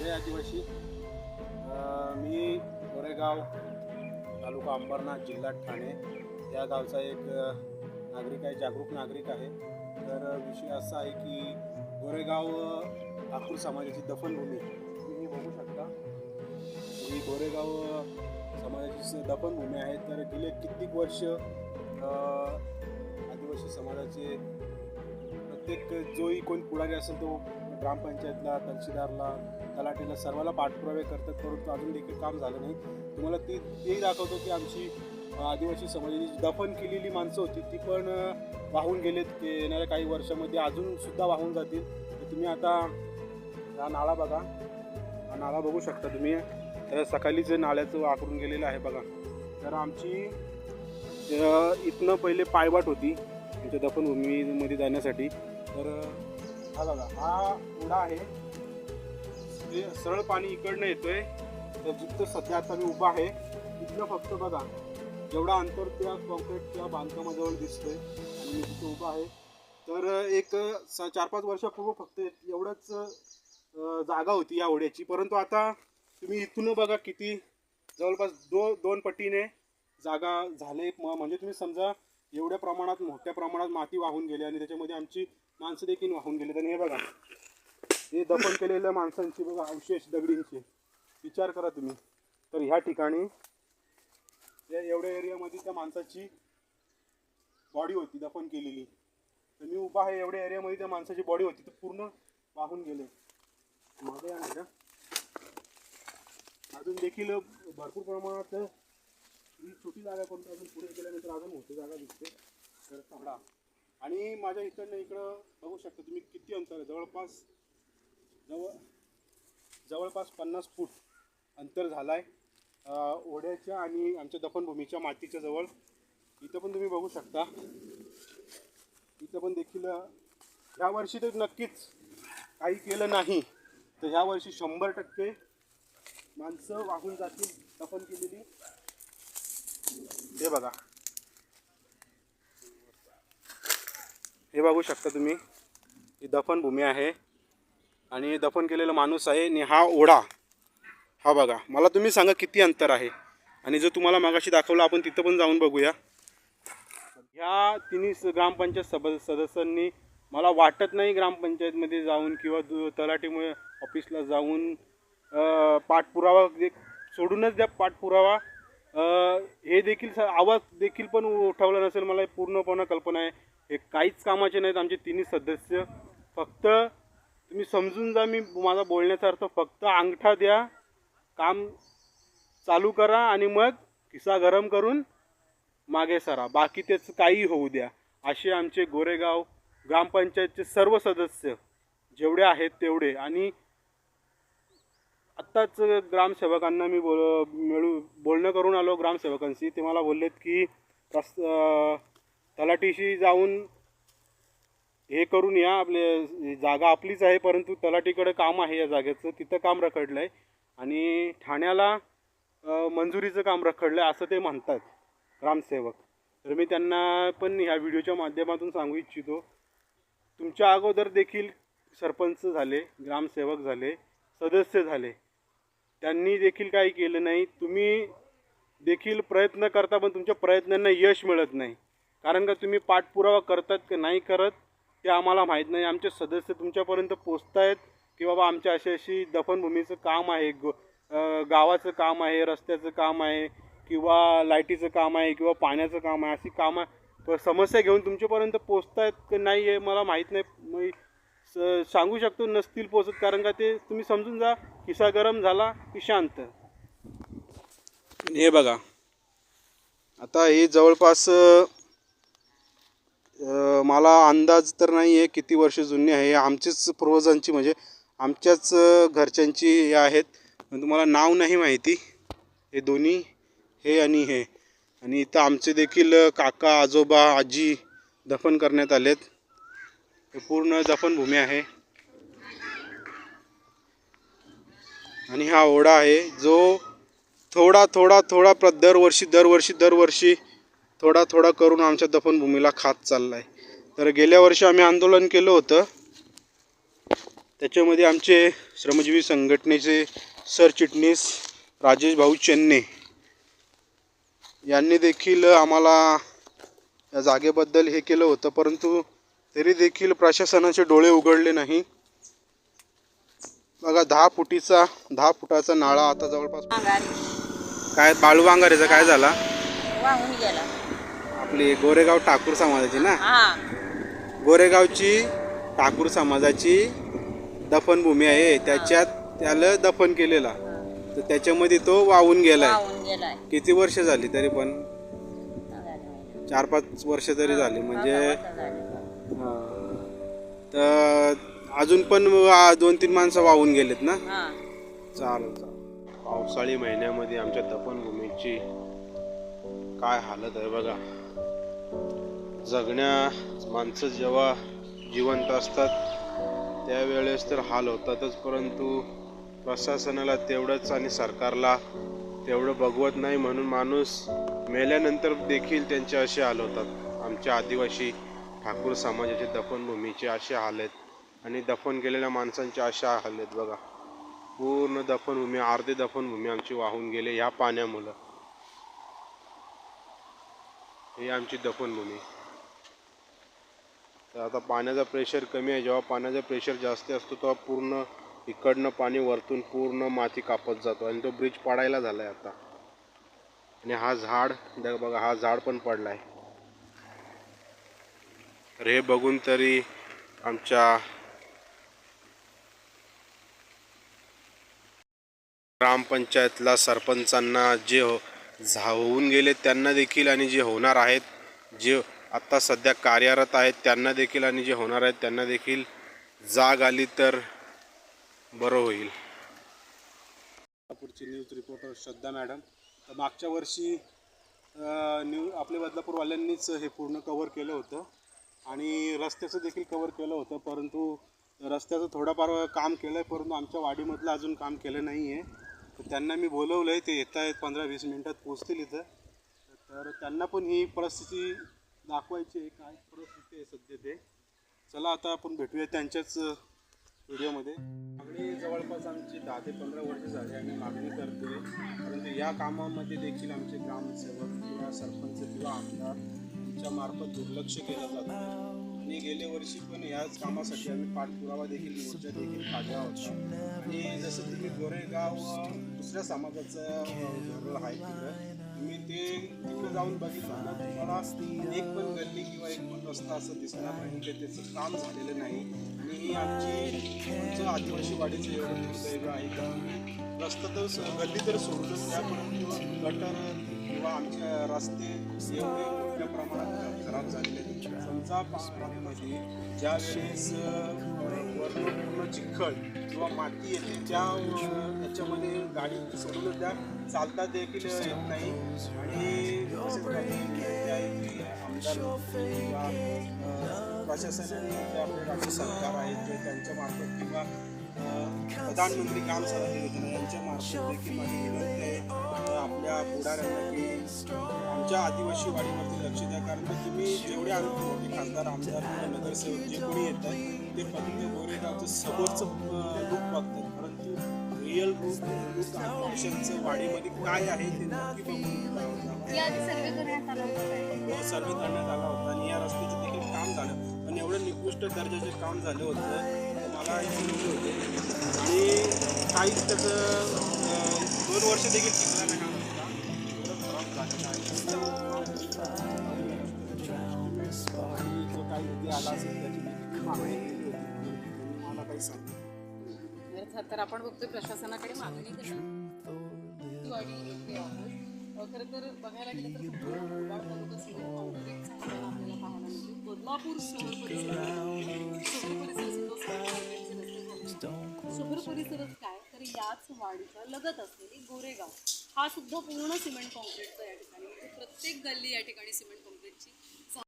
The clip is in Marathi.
जय आदिवासी मी गोरेगाव तालुका अंबरनाथ जिल्हा ठाणे. या गावचा एक नागरिक आहे जागरूक नागरिक आहे. तर विषय असा आहे की गोरेगाव ठाकूर समाजाची दफनभूमी. तुम्ही बघू शकता. ही गोरेगाव समाजाची दफनभूमी आहे. तर गेले कित्येक वर्ष आदिवासी समाजाचे प्रत्येक जोही कोण पुढारी असेल तो ग्रामपंचायतला तहसीलदारला तलाठीला सर्वाला पाठपुरावे करतात परंतु अजून देखील काम झालं नाही. तुम्हाला ती तेही दाखवतो की आमची आदिवासी समाजाची दफन केलेली माणसं होती ती पण वाहून गेलेत. ते येणाऱ्या काही वर्षामध्ये अजूनसुद्धा वाहून जातील. तर तुम्ही आता हा नाळा बघा. हा नाळा बघू शकता तुम्ही. तर सकाळीच नाल्याचं आकरून गेलेलं आहे बघा. तर आमची इथनं पहिले पायवाट होती आमच्या दफनभूमीमध्ये जाण्यासाठी. तर हा बघा हा उडा आहे. म्हणजे सरळ पाणी इकडनं येतोय. तर जिथं सध्या आता मी उभा आहे तिथलं फक्त बघा जेवढा अंतर त्या कॉन्क्रीटच्या बांधकामाजवळ दिसतोय आणि मी तिथं उभा आहे. तर एक स चार पाच वर्षापूर्वी फक्त एवढंच जागा होती या ओढ्याची. परंतु आता तुम्ही इथून बघा किती जवळपास दो दोन पटीने जागा झाले. म्हणजे तुम्ही समजा एवढ्या प्रमाणात मोठ्या प्रमाणात माती वाहून गेली आणि त्याच्यामध्ये आमची माणसं देखील वाहून गेली आणि हे बघा हे दफन केलेल्या माणसांची बघा अवशेष दगडींचे. विचार करा तुम्ही. तर ह्या ठिकाणी या एवढ्या एरियामध्ये त्या माणसाची बॉडी होती दफन केलेली. तर मी उभा आहे एवढ्या एरियामध्ये त्या माणसाची बॉडी होती तर पूर्ण वाहून गेले. मागे आहे ना? अजून देखील भरपूर प्रमाणात ही छोटी जागा कोणती अजून पुढे गेल्यानंतर अजून मोठी जागा दिसते. तर तांबडा आणि माझ्या इकडनं इकडं बघू शकता तुम्ही किती अंतर आहे. जवळपास जवळ जवळपास पन्नास फूट अंतर झालं आहे ओढ्याच्या आणि आमच्या दफनभूमीच्या मातीच्या जवळ. इथं पण तुम्ही बघू शकता. इथं पण देखील यावर्षी तर नक्कीच काही केलं नाही. तर ह्या वर्षी शंभर टक्के माणसं वाहून जातील दफन केलेली. हे बघा. हे बघू शकता तुम्ही. ही दफनभूमी आहे. आणि दफन केलेला माणूस आहे आणि हा ओढा. हा बघा मला तुम्ही सांगा किती अंतर आहे? आणि जो तुम्हाला मागाशी दाखवला आपण तिथं पण जाऊन बघूया. ह्या तिन्ही स- ग्रामपंचायत सब सदस्यांनी मला वाटत नाही ग्रामपंचायतमध्ये जाऊन किंवा दु तलाठीमुळे ऑफिसला जाऊन पाठपुरावा सोडूनच द्या पाठपुरावा. हे देखील स- आवाज देखील पण उठवला नसेल मला पूर्णपणे कल्पना आहे. हे काहीच कामाचे नाहीत आमचे तिन्ही सदस्य. फक्त तुम्ही समजून जा मी माझा बोलण्याचा अर्थ फक्त अंगठा द्या काम चालू करा आणि मग खिसा गरम करून मागे सरा. बाकी त्याचं काही होऊ द्या. असे आमचे गोरेगाव ग्रामपंचायतचे सर्व सदस्य जेवढे आहेत तेवढे. आणि आत्ताच ग्रामसेवकांना मी बोल मिळू बोलणं करून आलो ग्रामसेवकांशी. ते मला बोललेत की रस् तलाटीशी तलाठीशी जाऊन हे करून या आपले जागा आपलीच आहे परंतु तलाठीकडे काम आहे या जागेचं तिथं काम रखडलं आहे आणि ठाण्याला मंजुरीचं काम रखडलं आहे असं ते म्हणतात ग्रामसेवक. तर मी त्यांना पण ह्या व्हिडिओच्या माध्यमातून सांगू इच्छितो. तुमच्या अगोदर देखील सरपंच झाले ग्रामसेवक झाले सदस्य झाले. त्यांनी देखील काही केलं नाही. तुम्ही देखील प्रयत्न करता पण तुमच्या प्रयत्नांना यश मिळत नाही. कारण का तुम्ही पाठपुरावा करतात की नाही करत? ते आम्हाला माहीत नाही. आमचे सदस्य तुमच्यापर्यंत पोचत आहेत की बाबा आमच्या अशी अशी दफनभूमीचं काम आहे ग गावाचं काम आहे रस्त्याचं काम आहे किंवा लाईटीचं काम आहे किंवा पाण्याचं काम आहे अशी कामं प- समस्या घेऊन तुमच्यापर्यंत पोचत आहेत की नाही आहे मला माहीत नाही. मी स- सांगू शकतो नसतील पोचत कारण का ते तुम्ही समजून जा किस्सा गरम झाला की शांत. हे बघा. आता हे जवळपास मला अंदाज तर नाही आहे किती वर्ष जुनी आहे. आमचेच पूर्वजांची म्हणजे आमच्याच घरच्यांची हे आहेत. पण तुम्हाला नाव नाही माहिती. हे दोन्ही हे आणि हे. आणि इथं आमचे देखील काका आजोबा आजी दफन करण्यात आलेत. हे पूर्ण दफनभूमी आहे. आणि हा ओढा आहे जो थोडा थोडा थोडा प्र दरवर्षी दरवर्षी दरवर्षी थोडा थोडा करून आमच्या दफनभूमीला खात चालला आहे तर गेल्या वर्षी आम्ही आंदोलन केलं होतं. त्याच्यामध्ये आमचे श्रमजीवी संघटनेचे सरचिटणीस राजेश भाऊ चेन्ने यांनी देखील आम्हाला या जागेबद्दल हे केलं होतं परंतु तरी देखील प्रशासनाचे डोळे उघडले नाही. बघा दहा फुटीचा दहा फुटाचा नाळा आता जवळपास काय बाळू बांगारेचा काय झाला? वाहून गेला. आपली गोरेगाव ठाकूर समाजाची ना? हा. गोरेगावची ठाकूर समाजाची दफनभूमी आहे. त्याच्यात त्याला दफन केलेला. तर त्याच्यामध्ये तो वाहून गेलाय. वाहून गेलाय. किती वर्ष झाली तरी पण. चार पाच वर्ष तरी झाली. म्हणजे. हा. तर अजून पण आ- दोन तीन माणसं वाहून गेलेत ना? हा. चालेल चालेल. पावसाळी महिन्यामध्ये आमच्या दफनभूमीची काय हालत आहे बघा. जगण्या माणसं जेव्हा जिवंत असतात त्यावेळेस तर हाल होतातच परंतु प्रशासनाला तेवढंच आणि सरकारला तेवढं बघवत नाही म्हणून माणूस मेल्यानंतर देखील त्यांचे असे हाल होतात. आमच्या आदिवासी ठाकूर समाजाचे दफनभूमीचे असे हाल आहेत आणि दफन केलेल्या माणसांचे अशा हाल आहेत बघा. पूर्ण दफनभूमी अर्धे दफनभूमी आमची वाहून गेले या पाण्यामुळं. ही आमची दफनभूमी तर आता पाण्याचा प्रेशर कमी आहे. जेव्हा पाण्याचा प्रेशर जास्त असतो तेव्हा पूर्ण इकडनं पाणी वरतून पूर्ण माती कापत जातो आणि तो ब्रिज पडायला झाला आहे आता. आणि हा झाड बघा हा झाड पण पडला आहे तर हे बघून तरी आमच्या ग्रामपंचायतला सरपंचांना जे हो होऊन गेले त्यांना देखील आणि जे होणार आहेत जे आत्ता सध्या कार्यरत आहेत त्यांना देखील आणि जे होणार आहेत त्यांना देखील जाग आली तर बरं होईल. बदलापूरची न्यूज रिपोर्टर श्रद्धा मॅडम तर मागच्या वर्षी न्यू आपल्या बदलापूरवाल्यांनीच हे पूर्ण कवर केलं होतं. आणि रस्त्याचं देखील कवर केलं होतं परंतु रस्त्याचं थोडंफार काम केलं आहे परंतु आमच्या वाडीमधलं अजून काम केलं नाही आहे तर त्यांना मी बोलवलं आहे ते येत आहेत पंधरा वीस मिनटात पोचतील इथं. तर त्यांना पण ही परिस्थिती दाखवायची आहे काय परिस्थिती आहे सध्या ते. चला आता आपण भेटूया त्यांच्याच व्हिडिओमध्ये. मागणी जवळपास आमची दहा ते पंधरा वर्ष झाली आम्ही मागणी करतोय. परंतु या कामामध्ये देखील आमचे ग्रामसेवक किंवा सरपंच किंवा आमदार आमच्या मार्फत दुर्लक्ष केलं जातं. आणि गेल्या वर्षी पण याच कामासाठी आम्ही पाठपुरावा देखील मोर्चा देखील काढला होता. आणि जसं तुम्ही गोरेगाव दुसऱ्या समाजाचं धोरण आहे तिथं तुम्ही ते तिकडे जाऊन बघितलं ना तुम्हाला एक पण गल्ली किंवा एक पण रस्ता असं दिसणार नाही. ते त्याचं काम झालेलं नाही. आणि ही आमची आमचं आदिवासी वाडीचं एवढं दुर्दैव आहे का? रस्ता तर गल्ली तर सोडूनच त्या परंतु गटर किंवा आमचे रस्ते एवढे मोठ्या प्रमाणात खराब झालेले आहेत. समजा पावसाळ्यामध्ये ज्या वेळेस वरून पूर्ण चिखल किंवा माती येते त्या याच्यामध्ये गाडी सोडूनच द्या. चालता देखील येत नाही. आणि आमदार किंवा प्रशासनाने जे आपले राज्य सरकार आहेत जे त्यांच्या मार्फत किंवा प्रधानमंत्री काम सडक योजना मार्फत देखील माझी विनंती आहे. आपल्या पुढाऱ्यांना की आमच्या आदिवासी वाडीवरती लक्ष द्या. कारण की तुम्ही जेवढे आरोग्य खासदार आमदार नगरसेवक जे कोणी येतात ते फक्त गोरेगावचं समोरचं रूप बघतात. परंतु रिअल रूप रूप आदिवासींचं वाडीमध्ये काय आहे ते नक्की बघून सर्वे करण्यात आला होता. करण्यात आला होता आणि या रस्त्याचं देखील काम झालं. पण एवढं निकृष्ट दर्जाचे काम झालं होतं मला होते. आणि काही त्याचं दोन वर्ष देखील आपण बघतोय प्रशासनाकडे मागणी करणं आहोत खरं तर बघायला गेलं तर म्हणजे आपल्याला पाहायला मिळतो शहर परिसर शहर परिसरच काय? तर याच वाडीच्या लगत असलेली गोरेगाव. हा सुद्धा पूर्ण सिमेंट कॉन्क्रीटचा या ठिकाणी म्हणजे प्रत्येक गल्ली या ठिकाणी सिमेंट